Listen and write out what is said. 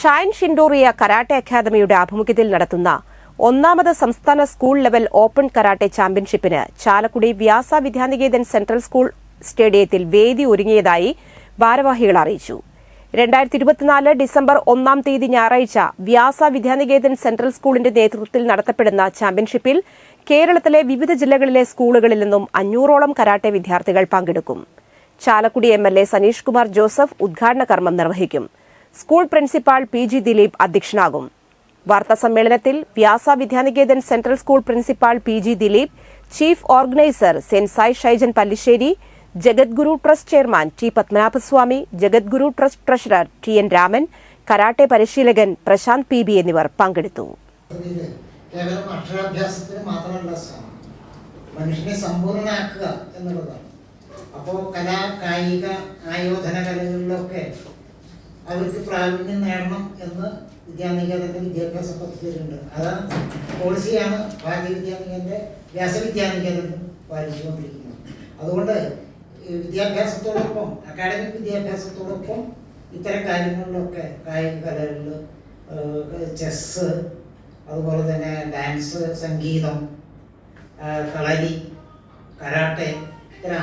Shine ഷിൻഡോറിയ karate അക്കാദമിയുടെ ആഭിമുഖ്യത്തിൽ നടത്തുന്ന ഒന്നാമത് സംസ്ഥാന സ്കൂൾ ലെവൽ ഓപ്പൺ കരാട്ടെ ചാമ്പ്യൻഷിപ്പിന് ചാലക്കുടി വ്യാസ വിദ്യാനികേതൻ സെൻട്രൽ സ്കൂൾ സ്റ്റേഡിയത്തിൽ വേദി ഒരുങ്ങിയതായി ഭാരവാഹികൾ അറിയിച്ചു. ഡിസംബർ ഒന്നാം തീയതി ഞായറാഴ്ച വ്യാസ വിദ്യാനികേതൻ സെൻട്രൽ സ്കൂളിന്റെ നേതൃത്വത്തിൽ നടത്തപ്പെടുന്ന ചാമ്പ്യൻഷിപ്പിൽ കേരളത്തിലെ വിവിധ ജില്ലകളിലെ സ്കൂളുകളിൽ നിന്നും അഞ്ഞൂറോളം കരാട്ടെ വിദ്യാർത്ഥികൾ പങ്കെടുക്കും. Chalakudy M L A Saneesh Kumar Joseph ഉദ്ഘാടന കർമ്മം നിർവഹിക്കും. School principal P G Dileep അധ്യക്ഷനാകും. വാർത്താ സമ്മേളനത്തിൽ Vyasa Vidyanikethan central school principal P G Dileep chief organiser sensei Shaijan Pallissery Jagadguru trust chairman T Padmanabhaswamy Jagadguru trust treasurer T N Raman karate പരിശീലകൻ Prashanth P B എന്നിവർ പങ്കെടുത്തു. കേവലം മനുഷ്യനെ സമ്പൂർണനാക്കുക എന്നുള്ളതാണ്. അപ്പോൾ കലാ കായിക ആയോധന കലകളിലൊക്കെ അവർക്ക് പ്രാവീണ്യം നേടണം എന്ന് വിദ്യാനികേതന്റെ വിദ്യാഭ്യാസ പദ്ധതിയിലുണ്ട് അതാണ് പോളിസിയാണ് ഭാരതീയ വിദ്യാനികേതന്റെ വ്യാസവിദ്യാനികേതനും പാലിച്ചുകൊണ്ടിരിക്കുന്നത്. അതുകൊണ്ട് വിദ്യാഭ്യാസത്തോടൊപ്പം അക്കാഡമിക് വിദ്യാഭ്യാസത്തോടൊപ്പം ഇത്തരം കാര്യങ്ങളിലൊക്കെ കായിക കലകളിൽ ചെസ്സ് അതുപോലെ തന്നെ ഡാൻസ് സംഗീതം കളരി കരാട്ടെ ഇത്തരം